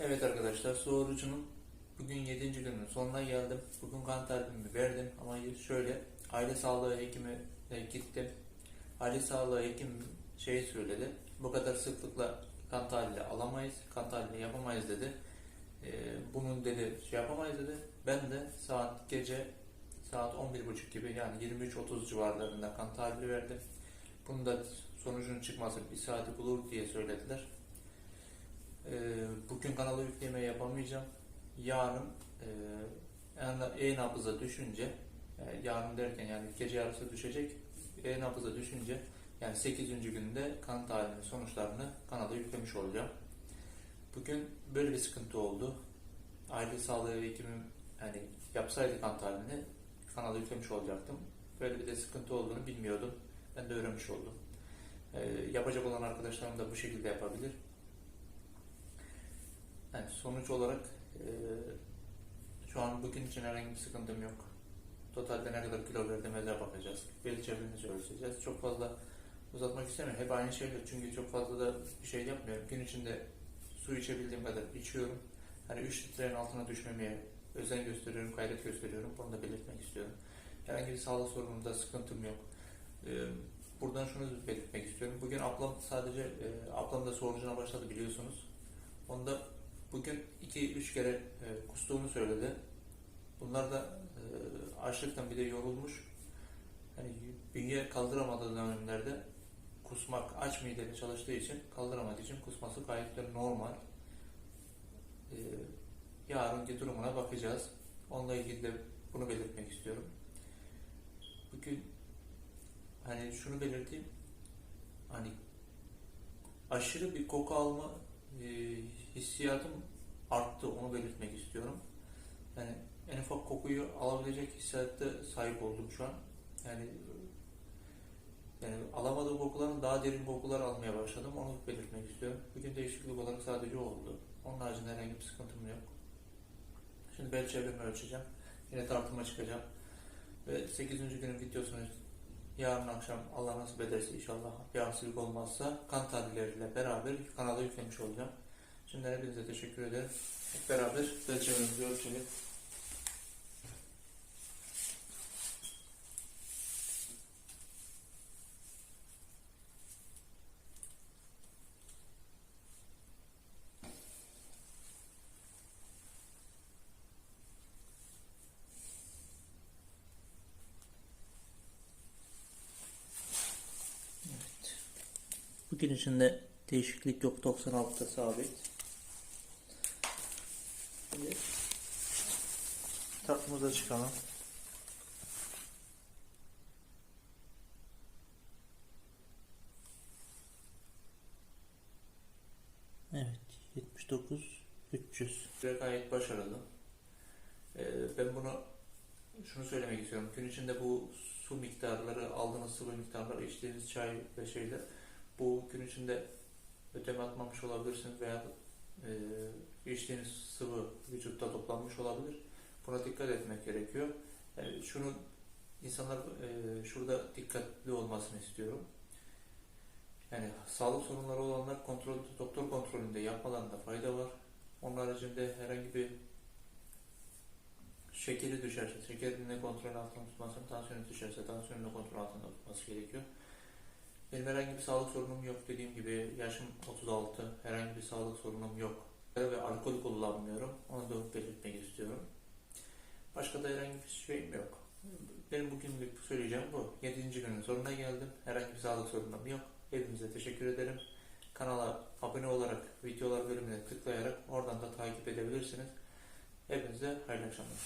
Evet arkadaşlar su bugün 7. günün sonuna geldim. Bugün kan tahlilimi verdim ama şöyle aile sağlığı hekimine gittim. Aile sağlığı hekim şey söyledi. Bu kadar sıklıkla kan tahlili alamayız, kan tahlili yapamayız dedi. Ee, bunun dedi şey yapamayız dedi. Ben de saat gece saat 11.30 gibi yani 23.30 civarlarında kan tahlili verdim. Bunun da sonucunun çıkması bir saati bulur diye söylediler. Ee, bugün kanala yükleme yapamayacağım. Yarın e, e-nabıza düşünce yani yarın derken yani gece yarısı düşecek e-nabıza düşünce yani 8. günde kan tahlili sonuçlarını kanala yüklemiş olacağım. Bugün böyle bir sıkıntı oldu. Aile sağlığı hekimim yani yapsaydı kan tahlilini kanala yüklemiş olacaktım. Böyle bir de sıkıntı olduğunu bilmiyordum. Ben de öğrenmiş oldum. Ee, yapacak olan arkadaşlarım da bu şekilde yapabilir. Yani sonuç olarak e, şu an bugün için herhangi bir sıkıntım yok. Totalde ne kadar kilo verdiğime bakacağız. Bel çevremizi ölçeceğiz. Çok fazla uzatmak istemiyorum. Hep aynı şeyler çünkü çok fazla da bir şey yapmıyorum. Gün içinde su içebildiğim kadar içiyorum. Hani 3 litrenin altına düşmemeye özen gösteriyorum, gayret gösteriyorum. Bunu da belirtmek istiyorum. Herhangi bir sağlık sorunumda sıkıntım yok. Ee, buradan şunu belirtmek istiyorum. Bugün ablam sadece, e, ablam da sorucuna başladı biliyorsunuz. Onda bugün 2-3 kere e, kustuğunu söyledi. Bunlar da e, açlıktan bir de yorulmuş. Hani bünye kaldıramadığı dönemlerde kusmak aç mideyle çalıştığı için kaldıramadığı için kusması gayet de normal. E, yarınki durumuna bakacağız. Onunla ilgili de bunu belirtmek istiyorum. Bugün hani şunu belirteyim. Hani aşırı bir koku alma e, hissiyatım arttı. Onu belirtmek istiyorum. Yani en ufak kokuyu alabilecek hissiyatta sahip oldum şu an. Yani yani alamadığım kokuların daha derin kokular almaya başladım. Onu belirtmek istiyorum. Bugün değişiklik olarak sadece oldu. Onun haricinde herhangi bir sıkıntım yok. Şimdi bel çevremi ölçeceğim. Yine tartıma çıkacağım. Ve 8. günün videosunu yarın akşam Allah nasip ederse inşallah bir aksilik olmazsa kan tahlilleriyle beraber kanala yüklemiş olacağım. Şimdi hepinize teşekkür ederim. Hep beraber bel çevremizi ölçelim. Bugün içinde değişiklik yok. 96'da sabit. Şimdi çıkalım. Evet. 79 300. Ve gayet başarılı. Ee, ben bunu şunu söylemek istiyorum. Gün içinde bu su miktarları, aldığınız sıvı miktarları, içtiğiniz çay ve şeyler bu gün içinde ödeme atmamış olabilirsiniz veya e, içtiğiniz sıvı vücutta toplanmış olabilir. Buna dikkat etmek gerekiyor. Yani şunu insanlar e, şurada dikkatli olmasını istiyorum. Yani sağlık sorunları olanlar kontrol, doktor kontrolünde yapmalarında fayda var. Onun haricinde herhangi bir şekeri düşerse, şekerini kontrol altında tutması, tansiyonu düşerse, tansiyonunu kontrol altında tutması gerekiyor. Benim herhangi bir sağlık sorunum yok. Dediğim gibi yaşım 36. Herhangi bir sağlık sorunum yok. Ve alkol kullanmıyorum. Onu da belirtmek istiyorum. Başka da herhangi bir şeyim yok. Benim bugünlük söyleyeceğim bu. 7. günün sonuna geldim. Herhangi bir sağlık sorunum yok. Hepinize teşekkür ederim. Kanala abone olarak videolar bölümüne tıklayarak oradan da takip edebilirsiniz. Hepinize hayırlı akşamlar.